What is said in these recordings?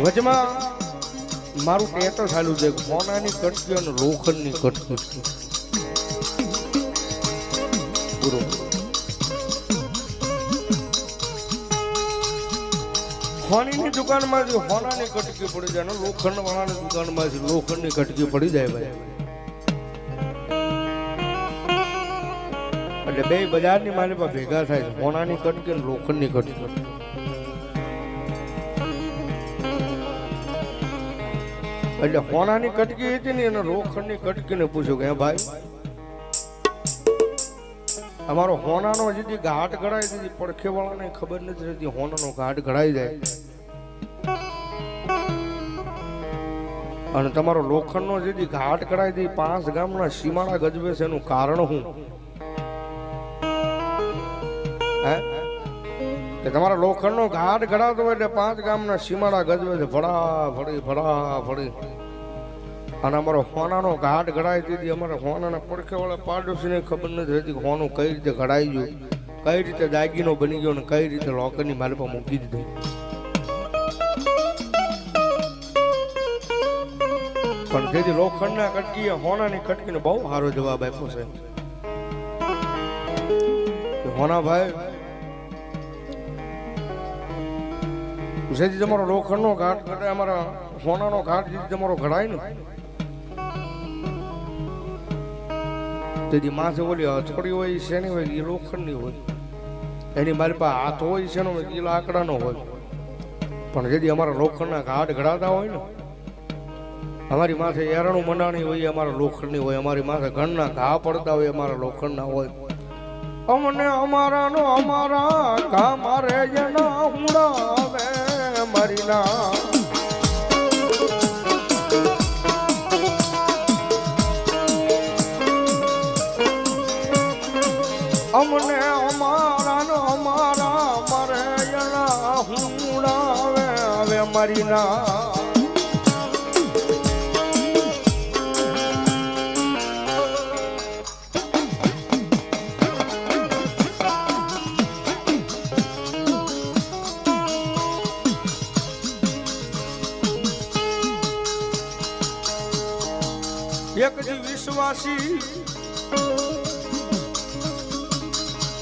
વચમાં મારું ટેટો ચાલુ છે. સોનાની કટકી અને લોખંડની કટકી. પૂરો હોનીની જે હોનાની કટકી પડી જાય લોખંડ વાળાની દુકાનમાંથી લોખંડની કટકી પડી જાય ભાઈ. એટલે બે બજારની માલિકા ભેગા થાય છે. હોનાની કટકી અને લોખંડની કટકી. એટલે હોનાની કટકી હતી ને એને લોખંડની કટકીને પૂછ્યું કે ભાઈ, અમારો હોનાનો હજી ઘાટ ઘડાય દીધી પડખે વાળાને ખબર નથી રહેતી હોનાનો ઘાટ ઘડાઈ જાય. અને તમારો લોખંડનો જેથી ઘાટ કરાવી દે પાંચ ગામના સીમાડા ગજવે છે, એનું કારણ હે તમારા લોખંડનો ઘાટ ઘડાતો હોય એટલે પાંચ ગામના સીમાડા ગજવે છે. ભડા ભડી ભડા ભડી અને અમારો હોનાનો ઘાટ ઘડાય દીધી અમારા હોનાના પડખે વાળા પાડોશીને ખબર નથી રહેતી હોનું કઈ રીતે ઘડાઈ ગયું, કઈ રીતે દાગીનો બની ગયો અને કઈ રીતે લોકરની માલપા મૂકી દીધી. પણ તેથી લોખંડના કટકીએ, હોનાની કટકીને બહુ સારો જવાબ આપ્યો છે. હોનાભાઈ જેથી તમારો લોખંડનો ઘાટ ઘટે, અમારા સોનાનો ઘાટ જેથી તમારો ઘડાય ને તેથી માથે ઓલી હથોડી હોય, શેની હોય, એ લોખંડની હોય. એની મારી પાસે હાથ હોય છે ને એ લાકડાનો હોય. પણ જેથી અમારા લોખંડના ઘાટ ઘડાતા હોય ને, અમારી માથે એરણું મંડાણી હોય, અમારા લોખંડની હોય, અમારી માથે ઘરના ઘા પડતા હોય, અમારા લોખંડના હોય. અમને અમારા નો અમારા ઘા મારે જેના હુડાવે મારી ના. અમને અમારા નો અમારા મરે જેના હુડાવે હવે મારી ના. વિશ્વાસી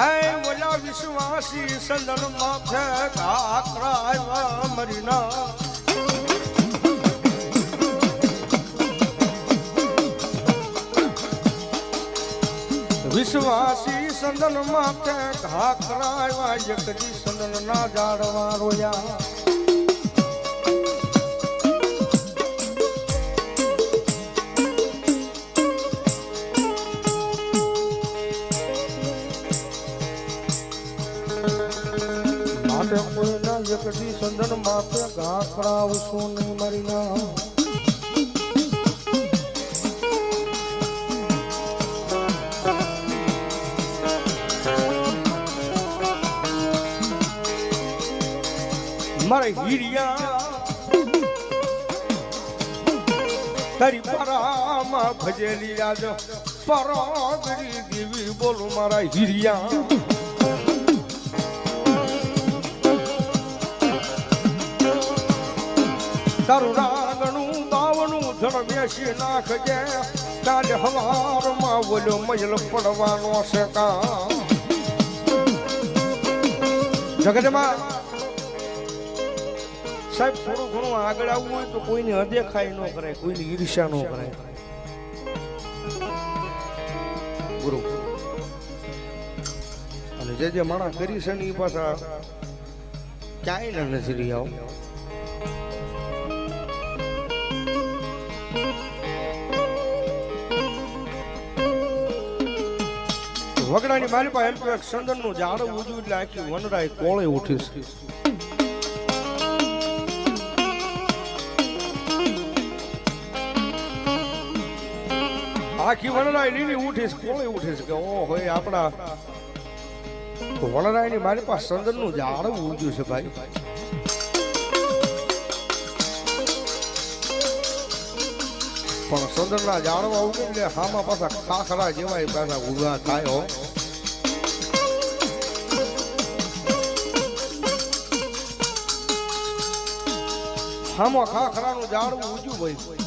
એ ઓલા વિશ્વાસી સંદન માથે કાકરા મરીના. વિશ્વાસી સંદન માથે ઘાકરા જગદી સંદન ના જાડવા રોયા. માટે કોઈના જગતી સંદન માપે ઘા કરાવશું નહીં મરીના મારે હીરિયા તારી પરામાં ભજેલી આજ પરાગરી દેવી બોલું મારા હીરિયા. તારું રાગણું દાવણું ધણ બેસી નાખજે. કાલે હવારમાં બોલ્યો મજલ પડવાનો છે કા જગતમાં સાહેબ, થોડું ઘણું આગળ આવવું હોય તો કોઈની અદેખાઈ ન કરાય, કોઈની ઈર્ષ્યા ન કરાય. ગુરુ. અને જે જે માણસ કરી છે ને એ પાછા ક્યાંય નથી રહ્યા વગડાની મારી પાસે એમ એક સંદનનું ઝાડ ઉજવું એટલે આખી વનરાય કોળે ઉઠીશ આખી વનરાય લીલી ઉઠીશ કોળે ઉઠીશ કે ઓ હોય આપણા વનરાયની મારી પાસે સંદનનું ઝાડ ઉજ્યું છે ભાઈ. પણ સંદનના ઝાડવા ઉગે એટલે હામાં પાછા ખાખરા જેવાય પાછા ઉગા થાય, હો. હામાં ખાખરાનું જાણવું ઉજ્યું ભાઈ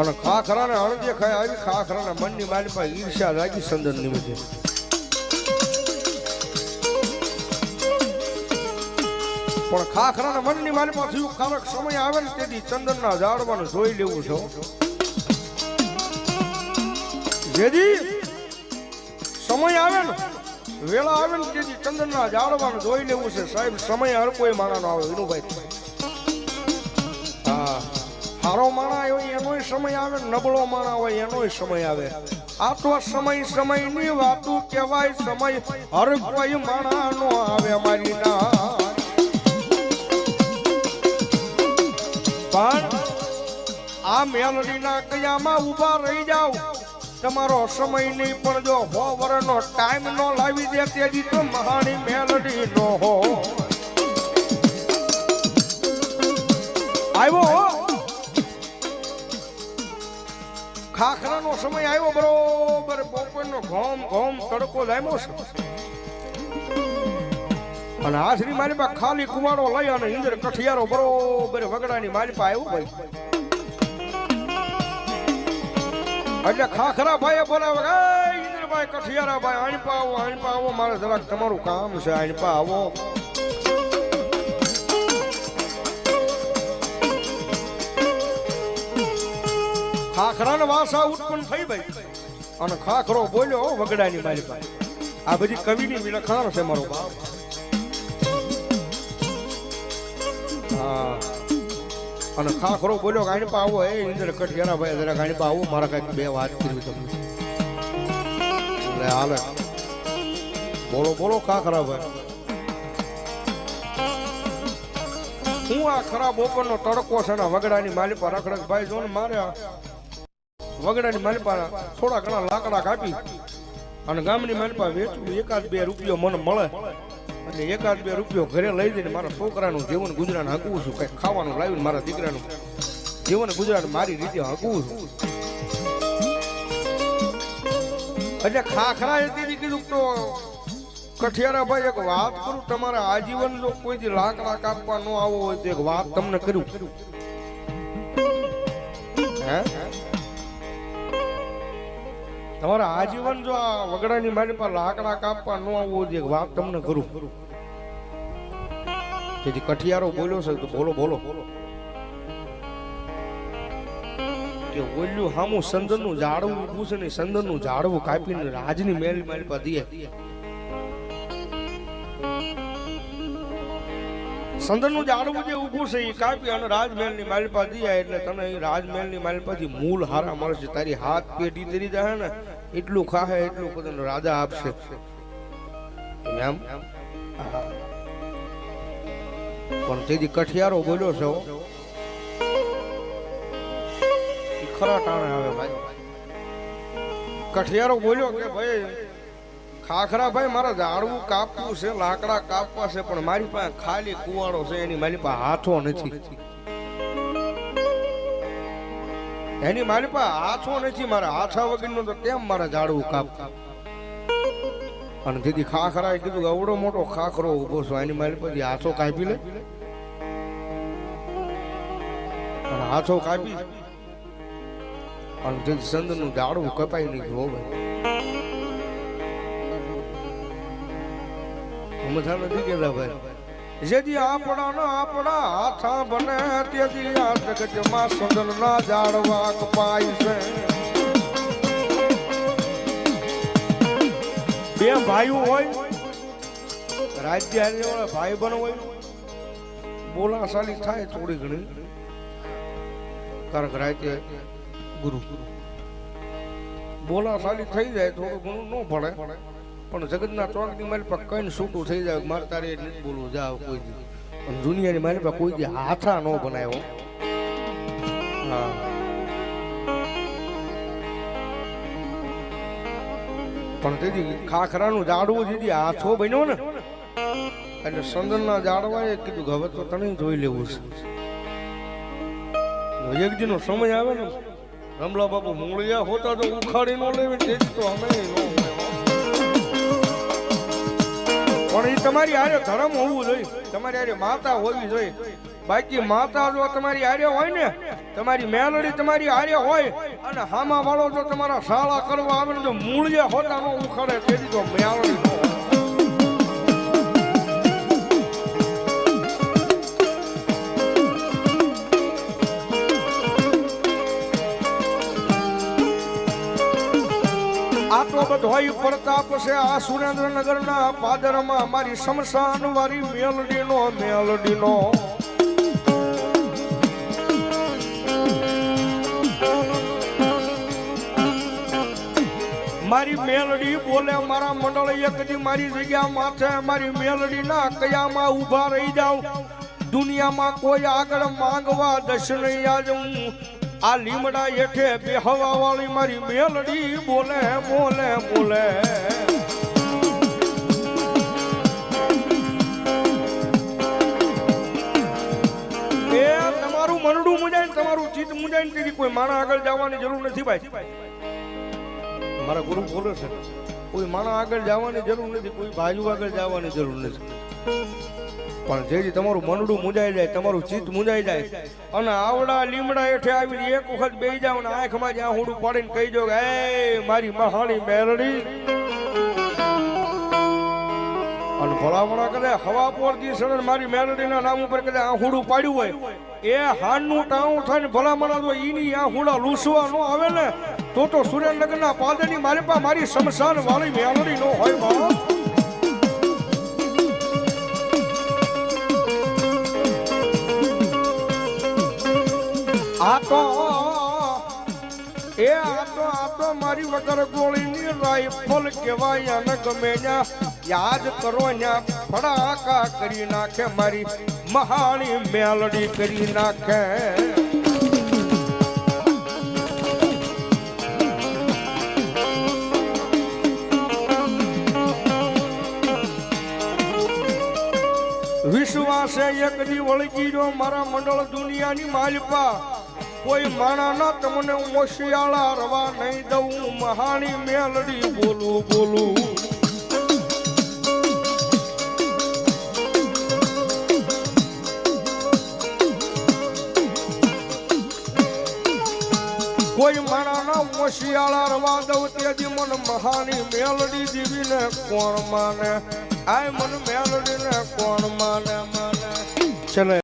અને ખાખરાને અણજે ખાય, આવી ખાખરાના મનની મારી પાસે ઈર્ષ્યા લાગી સંદર નિમિત્તે. પણ ખાખરાના મનની મારી પાસે થયું કારક સમય આવે ને તેથી ચંદનના ઝાડવાનું જોઈ લેવું છે. જેથી સમય આવે ને, વેળા આવે ને તેથી ચંદનના ઝાડવાનું જોઈ લેવું છે. સાહેબ, સમય હર કોઈ માણાનો આવે, વિનુભાઈ. હા, હારો માણા હોય એનોય સમય આવે, નબળો માણા હોય એનોય સમય આવે. આ તો સમય, સમયની વાતું કહેવાય, સમય હર કોઈ માણાનો આવે, મારી ના. પણ આ મેલડીના કયામાં ઊભા રહી જાવ તમારો સમય નહીં, પણ જો હો વરનો ટાઈમ નો લાવી દે તેથી તો મહાણી મેલડી નો હો. આવ્યો ખાખરાનો સમય આવ્યો, બરોબર. બપોરનો ઘોમ ઘોમ તડકો લાવ્યો છે. અને આશરી મારી પાસે ખાલી કુવાડો લઈ અને ઇન્દ્ર કઠિયારો બરોબર વગડાની મારી પાસે આવ્યું ભાઈ એટલે ખાખરા ભાઈએ બોલાવે કે, "એ ઇન્દ્રભાઈ કઠિયારા ભાઈ આણપા આવો આણપા આવો, મારે જરાક તમારું કામ છે, આણપા આવો. ખાખરાને વાસા ઉત્પન્ન થઈ ભાઈ અને ખાખરો બોલ્યો વગડાની મારી પાસે આ બધી કવિની વિલખાણ છે મારો બાપ. અને ખાખરો બોલ્યો ગાણી આવો, એ ઇન્દ્ર કઠિયારા ભાઈ જરાક આણપા આવો, મારા કંઈક બે વાત કરવી તમને. એટલે હાલે. બોલો બોલો ખાખરા ભાઈ હું આ ખરાબ બપોરનો તડકો છે ને વગડાની પર રખડક ભાઈ જો ને વગડા ની માલી પર થોડા ઘણા લાકડા કાપી અને ગામની માલિપા વેચવું એકાદ બે રૂપિયો મને મળે. એટલે એકાદ બે રૂપિયો ઘરે લઈ જઈને મારા છોકરાનું જીવન ગુજરાન હકવું છું, કંઈક ખાવાનું લાવીને મારા દીકરાનું. જીવન ગુજરાન મારી રીતે હકવું છું. એટલે ખાખરા તેથી કીધું તો કઠિયારા ભાઈ એક વાત કરું, તમારા આજીવન જો કોઈ લાકડા કાપવા ન આવો હોય તો એક વાત તમને કરું. હે? તમારે આજીવન જો આ વગડાની મારી પર લાકડા કાપવા ન આવવું જોઈએ વાત તમને કરું. તેથી કઠિયારો બોલ્યો છે તો બોલો બોલો. કે ઓલ્યું હામું સંદનનું ઝાડવું ઉભું છે ને સંદનનું ઝાડવું કાપીને રાજની મેલ મારી પર દે સંદનનું ઝાડવું જે ઊભું છે એ કાપી અને રાજમહેલની માલિપા દિયા એટલે તને એ રાજમહેલની માલિપાથી મૂળ હારા મળશે. તારી હાથ પેઢી તરી જાય ને, એટલું ખાહે, એટલું પોતાનો રાજા આપશે. એમ? પણ તેથી કઠિયારો બોલ્યો છે ખરા ટાણે આવે ભાઈ. કઠિયારો બોલ્યો કે ભાઈ ખાખરા ભાઈ મારે ઝાડવું કાપવું છે, લાકડા કાપવા છે, પણ મારી પાસે ખાલી કુવાડો છે, એની મારી પાસે હાથો નથી. એની મારી પાસે હાથો નથી, મારા હાથા વગરનો તો કેમ મારે ઝાડવું કાપ અને તેથી ખાખરાએ કીધું કે અવડો મોટો ખાખરો ઊભો છો, એની મારી પાસે હાથો કાપી લે. હાથો કાપી. અને તેથી સંદનું ઝાડવું કપાઈ નીકળ્યું હો મજા નથી કેતા ભાઈ? જેથી આપણા ના આપણા હાથા બને તેથી આ જગતમાં સદન ના જાળવા કપાય છે. બે ભાઈઓ હોય રાજ્ય ભાઈ બન હોય બોલાશાલી થાય થોડી ઘણી. કારણ કે રાતે ગુરુ. બોલાશાલી થઈ જાય થોડું ઘણું ન પડે પણ જગતના ચોકની મારી પાસે કઈ છૂટું થઈ જાય, મારે તારે નથી બોલવું જાવ કોઈ દી. પણ દુનિયાની મારી પાસે કોઈ દી હાથા ન બનાવ્યો. હા. પણ તેથી ખાખરાનું ઝાડવું દીદી હાથો બન્યો ને. એટલે સંદનના જાડવાએ કીધું કે હવે તો તને જોઈ લેવું છે. એક દીનો સમય આવે ને. રમલા બાપુ મૂળિયા હોતા તો ઉખાડી ન લેવી, તેથી તો અમે ન પણ એ તમારી આરે ધર્મ હોવું જોઈએ. તમારી આરે માતા હોવી જોઈએ. બાકી માતા જો તમારી આરે હોય ને, તમારી મેલડી તમારી આરે હોય, અને હામા વાળો જો તમારા શાળા કરવા આવે ને જો મૂળજે હોતા ન ઉખડે તેથી તો મેલડી આ તો બધોય પ્રતાપ છે આ સુરેન્દ્રનગરના પાદરમાં અમારી સમસાન વાળી મેલડીનો મેલડીનો. મારી મેલડી બોલે, મારા મંડળ એકદી મારી જગ્યા માથે, મારી મેલડીના કયામાં ઊભા રહી જાઉં દુનિયામાં કોઈ આગળ માંગવા દશ નહીં આજ હું. આ લીમડા હેઠે બેહવા વાળી મારી મેલડી બોલે બોલે બોલે. તમારું મનડું મુજાય તમારું ચિત્ત મુજાય કોઈ માણા આગળ જવાની જરૂર નથી ભાઈ. મારા ગુરુ બોલે છે, કોઈ માણા આગળ જવાની જરૂર નથી, કોઈ ભાઈ આગળ જવાની જરૂર નથી. પણ જેથી તમારું મનડું મુંજાઈ જાય, તમારું ચિત્ત મુંજાઈ જાય. અને આવડા લીમડા હેઠે આવીને એક વખત બે જાવ ને આંખમાં જ્યાં હુડું પાડીને કહી દો કે એ મારી મહાણી મેરડી. અને ભલામણા કરે, હવા પોરથી સડન મારી મેરડીના નામ ઉપર કદાચ આહુડું પાડ્યું હોય. એ હાનનું થાય ને ભલામણા તો એની આહુડા લૂસવા ન આવે ને, તો તો સુરેન્દ્રનગરના પાદરની મારી પાસે મારી શમશાન વાળી મેરડી ન હોય બાપ. આ તો, એ આ તો આ તો મારી વગર ગોળીની રાઈફલ કહેવાય અને ગમે યાદ કરો ત્યાં ફડાકા કરી નાખે મારી મહાણી મેલડી કરી નાખે. વિશ્વાસે એક દી વળગી રહ્યો મારા મંડળ દુનિયાની માલપા. કોઈ માણા ના તમને મોશિયાળા રવા નહીં દઉં. મહાણી મેલડી બોલું બોલું. કોઈ માણા ના ઓશિયાળા રવા દઉં તેથી મન મહાની મેલડી દીવીને કોણ માને? આય મન મેલડીને કોણ માને માને? ચલે.